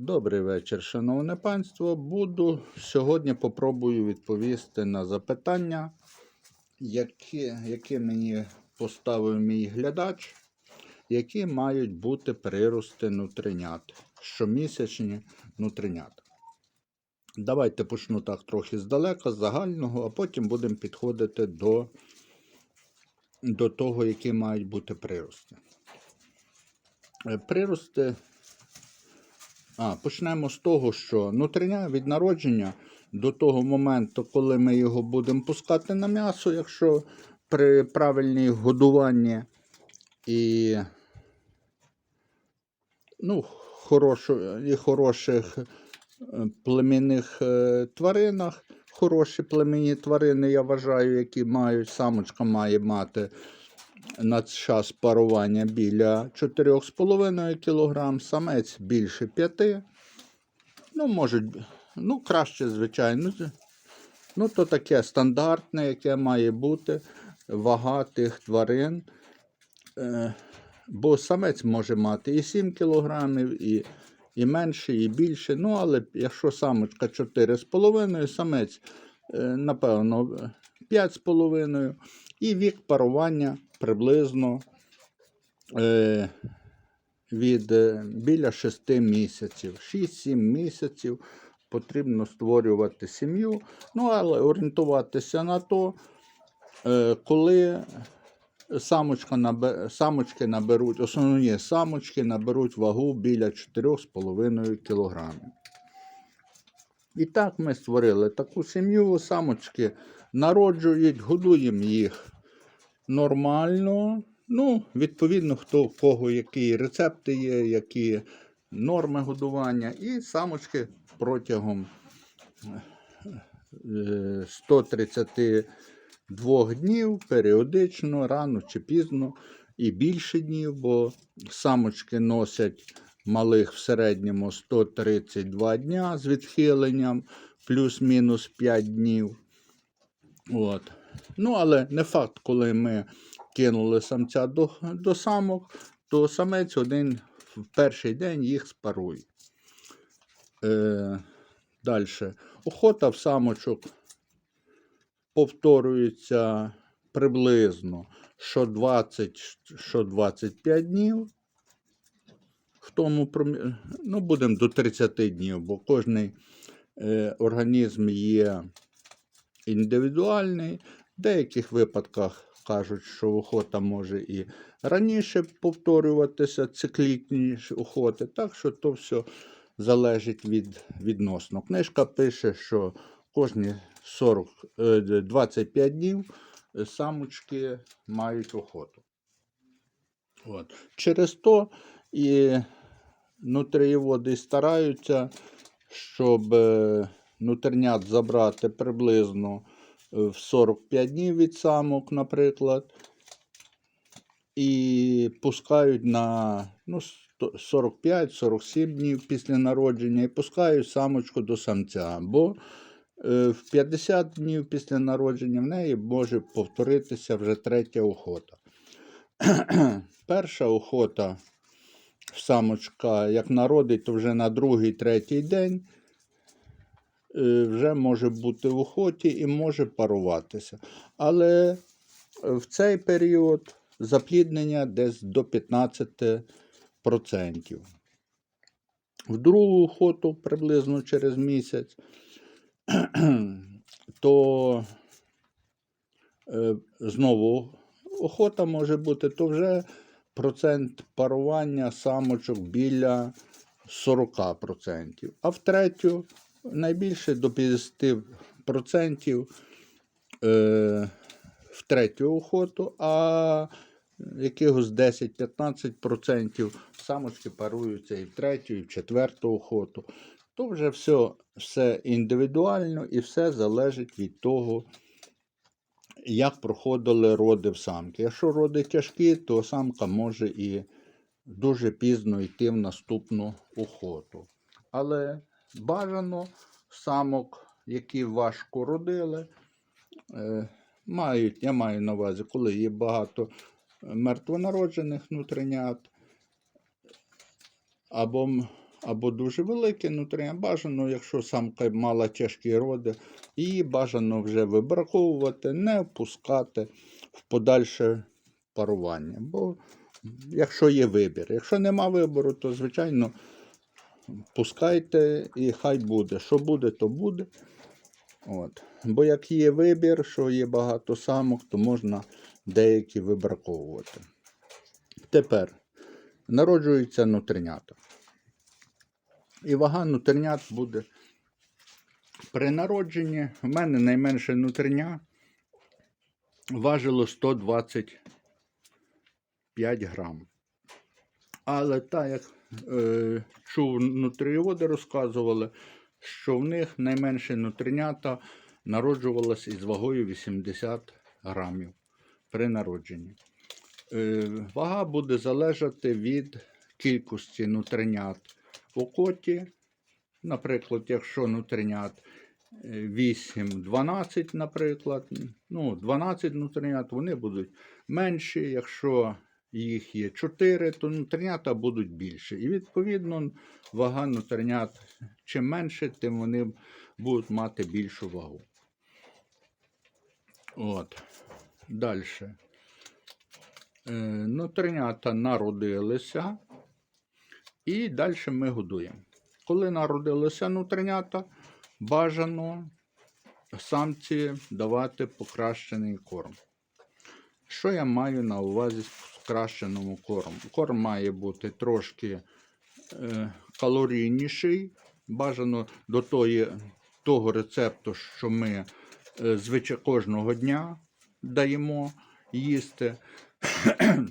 Добрий вечір, шановне панство. Буду сьогодні попробую відповісти на запитання, які, які мені поставив мій глядач, які мають бути прирости нутринят, щомісячні нутринят. Давайте почну так трохи здалека, з загального, а потім будемо підходити до, до того, які мають бути прирости. Прирости а, почнемо з того, що нутриня від народження до того моменту, коли ми його будемо пускати на м'ясо, якщо при правильній годуванні і ну, хорошо, і хороших е, племінних е, тваринах, хороші племінні тварини, я вважаю, які мають, самочка має мати на час парування біля 4,5 кг, самець більше 5 Ну, може, ну, краще, звичайно. Ну, то таке стандартне, яке має бути вага тих тварин. Е, бо самець може мати і 7 кг, і, і менше, і більше. Ну, але якщо самочка 4,5, самець, е, напевно, 5,5. І вік парування приблизно е, від е, біля 6 місяців. 6-7 місяців потрібно створювати сім'ю. Ну, але орієнтуватися на то, е, коли самочка набе, самочки наберуть, основні самочки наберуть вагу біля 4,5 кг. І так ми створили таку сім'ю, самочки народжують, годуємо їх нормально. Ну, відповідно, хто в кого які рецепти є, які норми годування. І самочки протягом е, 132 днів періодично, рано чи пізно, і більше днів, бо самочки носять малих в середньому 132 дня з відхиленням, плюс-мінус 5 днів. От. Ну, але не факт, коли ми кинули самця до, до самок, то самець один в перший день їх спарує. Е, Далі. Охота в самочок повторюється приблизно що 20, що 25 днів. В тому ну, будемо до 30 днів, бо кожний е, організм є індивідуальний. В деяких випадках кажуть, що охота може і раніше повторюватися, циклітні охоти. Так що то все залежить від відносно. Книжка пише, що кожні 40, е, 25 днів е, самочки мають охоту. От. Через то і нутрієводи стараються, щоб е, нутринят забрати приблизно е, в 45 днів від самок, наприклад. І пускають на ну, 45-47 днів після народження і пускають самочку до самця. Бо е, в 50 днів після народження в неї може повторитися вже третя охота. Перша охота самочка, як народить, то вже на другий, третій день е, вже може бути в охоті і може паруватися. Але в цей період запліднення десь до 15%. В другу охоту приблизно через місяць, то е, знову охота може бути, то вже процент парування самочок біля 40%. А в третю найбільше до 50% е, в третю охоту, а якихось 10-15% самочки паруються і в третю, і в четверту охоту. То вже все, все індивідуально і все залежить від того, як проходили роди в самки. Якщо роди тяжкі, то самка може і дуже пізно йти в наступну охоту. Але бажано самок, які важко родили, е, мають, я маю на увазі, коли є багато мертвонароджених внутрінят, або або дуже великі нутрієнти. Бажано, якщо самка мала тяжкі роди, її бажано вже вибраковувати, не впускати в подальше парування. Бо якщо є вибір, якщо нема вибору, то звичайно пускайте і хай буде. Що буде, то буде. От. Бо як є вибір, що є багато самок, то можна деякі вибраковувати. Тепер народжуються нутринята. І вага нутринят буде. При народженні в мене найменше нутриня важило 125 грам. Але так як е, чув нутріоводи розказували, що в них найменше нутринята народжувалося із вагою 80 грамів при народженні. Е, вага буде залежати від кількості нутринят у коті. Наприклад, якщо нутринят е, 8-12, наприклад, ну, 12 нутринят, вони будуть менші. Якщо їх є 4, то нутринята будуть більші. І відповідно вага нутринят чим менше, тим вони будуть мати більшу вагу. От. Далі. Е, нутринята народилися. І далі ми годуємо. Коли народилися нутринята, бажано самці давати покращений корм. Що я маю на увазі з покращеному корму? Корм має бути трошки е, калорійніший. Бажано до тої, того рецепту, що ми е, звичай кожного дня даємо їсти.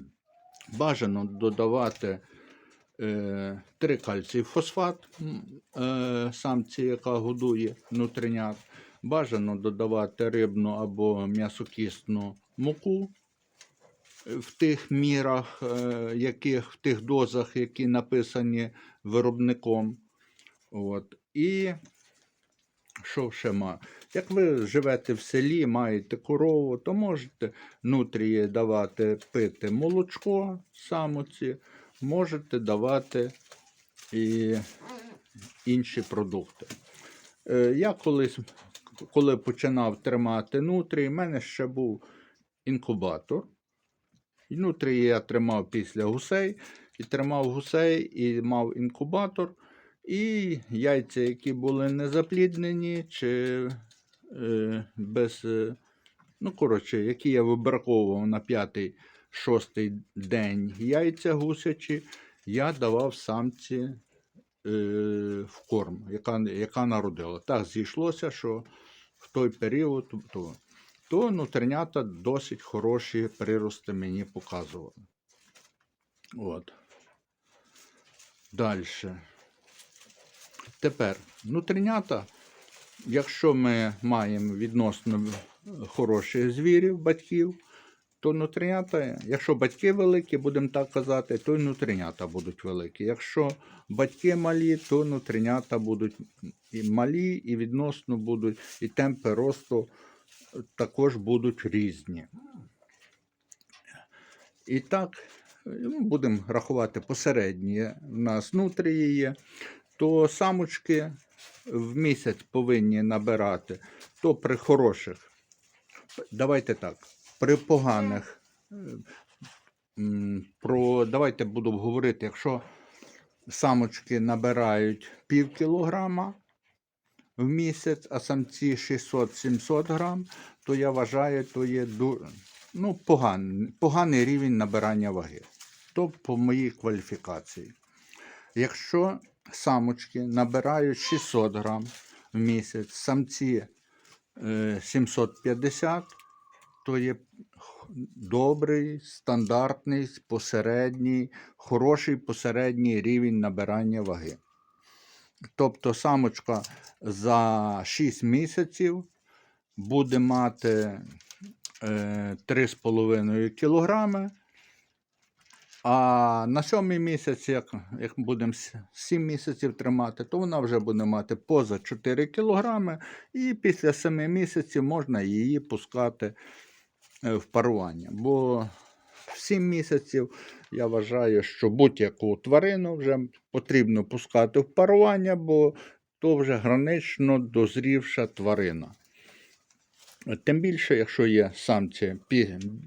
Бажано додавати е, 3 кальцій фосфат е, самці, яка годує нутринят. Бажано додавати рибну або м'ясокісну муку в тих мірах, е, яких, в тих дозах, які написані виробником. От. І що ще маю? Як ви живете в селі, маєте корову, то можете нутрії давати пити молочко самоці, можете давати і інші продукти. Е, Я колись, коли починав тримати нутрії, в мене ще був інкубатор. І Нутрії я тримав після гусей, і тримав гусей, і мав інкубатор. І яйця, які були незапліднені, чи е, без, е, ну, коротше, які я вибраковував на п'ятий, шостий день яйця гусячі, я давав самці е, в корм, яка, яка народила. Так зійшлося, що в той період то, то нутринята досить хороші прирости мені показували. От. Далі. Тепер нутринята, якщо ми маємо відносно хороших звірів, батьків, то нутринята, якщо батьки великі, будемо так казати, то й нутринята будуть великі. Якщо батьки малі, то нутринята будуть і малі, і відносно будуть, і темпи росту також будуть різні. І так, ну, будемо рахувати посередні. У нас нутрії є то самочки в місяць повинні набирати, то при хороших, давайте так, при поганих, про, давайте буду говорити, якщо самочки набирають пів кілограма в місяць, а самці 600-700 грам, то я вважаю, то є ну, поганий, поганий рівень набирання ваги. То по моїй кваліфікації. Якщо самочки набирають 600 грам в місяць, самці е, 750, то є добрий, стандартний, посередній, хороший посередній рівень набирання ваги. Тобто самочка за 6 місяців буде мати е, 3,5 кілограми, а на сьомий місяць, як, як будемо 7 місяців тримати, то вона вже буде мати поза 4 кілограми, і після 7 місяців можна її пускати е, в парування. Бо 7 місяців. Я вважаю, що будь-яку тварину вже потрібно пускати в парування, бо то вже гранично дозрівша тварина. Тим більше, якщо є самці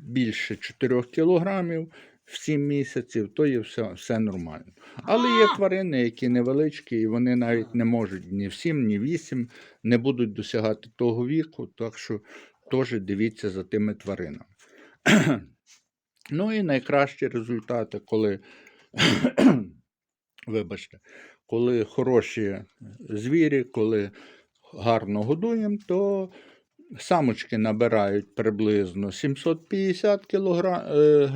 більше 4 кілограмів в 7 місяців, то є все, все нормально. Але є тварини, які невеличкі, і вони навіть не можуть ні в 7, ні в 8 не будуть досягати того віку, так що теж дивіться за тими тваринами. Ну і найкращі результати, коли, вибачте, коли хороші звірі, коли гарно годуємо, то самочки набирають приблизно 750 кілогра- е,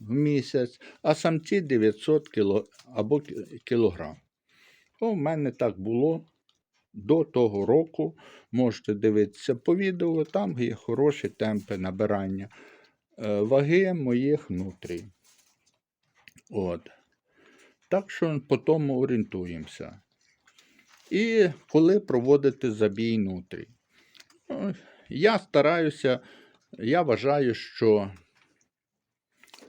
в місяць, а самці 900 кіло, або кілограм. В мене так було до того року. Можете дивитися по відео, там є хороші темпи набирання ваги моїх внутрій. От. Так що по тому орієнтуємося. І коли проводити забій нутрій. Ну, Я стараюся, я вважаю, що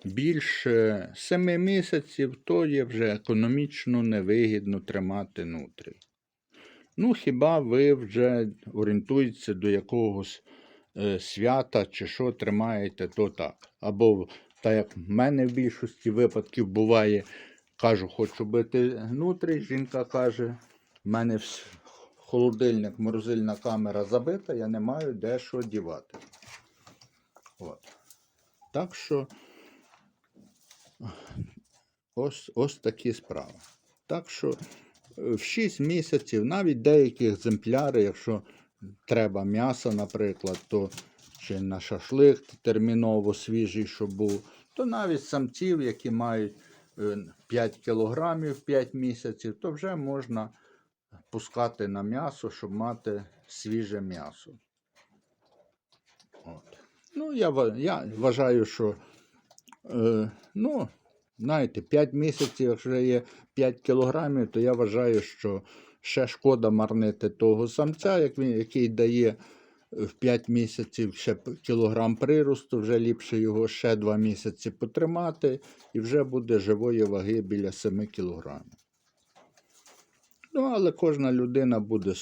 більше 7 місяців то є вже економічно невигідно тримати нутрій. Ну, хіба ви вже орієнтуєтеся до якогось е, свята чи що тримаєте, то так. Або так як в мене в більшості випадків буває, кажу, хочу бити нутрій, жінка каже, в мене холодильник, морозильна камера забита, я не маю де що дівати. От. Так що ось, ось такі справи. Так що е, в 6 місяців, навіть деякі екземпляри, якщо треба м'ясо, наприклад, то чи на шашлик терміново свіжий, щоб був, то навіть самців, які мають е, 5 кілограмів 5 місяців, то вже можна пускати на м'ясо, щоб мати свіже м'ясо. От. Ну, я, я вважаю, що е, ну, знаєте, 5 місяців, якщо є 5 кілограмів, то я вважаю, що ще шкода марнити того самця, як він, який дає в 5 місяців ще кілограм приросту, вже ліпше його ще 2 місяці потримати, і вже буде живої ваги біля 7 кілограмів. Ну, але кожна людина буде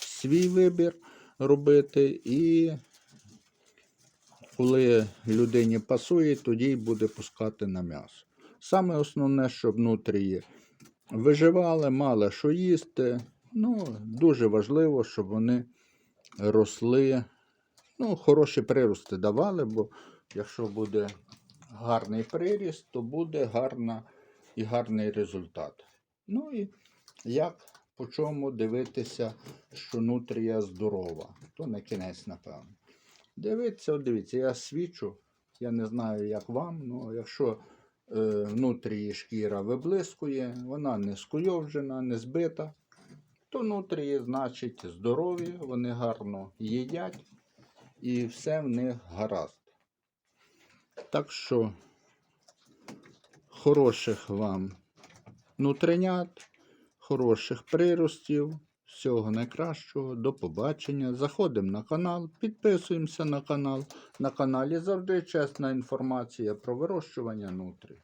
свій вибір робити, і коли людині пасує, тоді й буде пускати на м'ясо. Саме основне, щоб внутрі виживали, мали що їсти. Ну, дуже важливо, щоб вони росли, ну, хороші прирости давали, бо якщо буде гарний приріст, то буде гарна і гарний результат. Ну і як по чому дивитися, що нутрія здорова, то на кінець, напевно. Дивіться, дивіться, я свічу, я не знаю, як вам, але якщо внутрі шкіра виблискує, вона не скуйовджена, не збита, то внутрі, значить, здорові, вони гарно їдять і все в них гаразд. Так що хороших вам нутринят, хороших приростів, всього найкращого, до побачення. Заходимо на канал, підписуємося на канал. На каналі завжди чесна інформація про вирощування нутрій.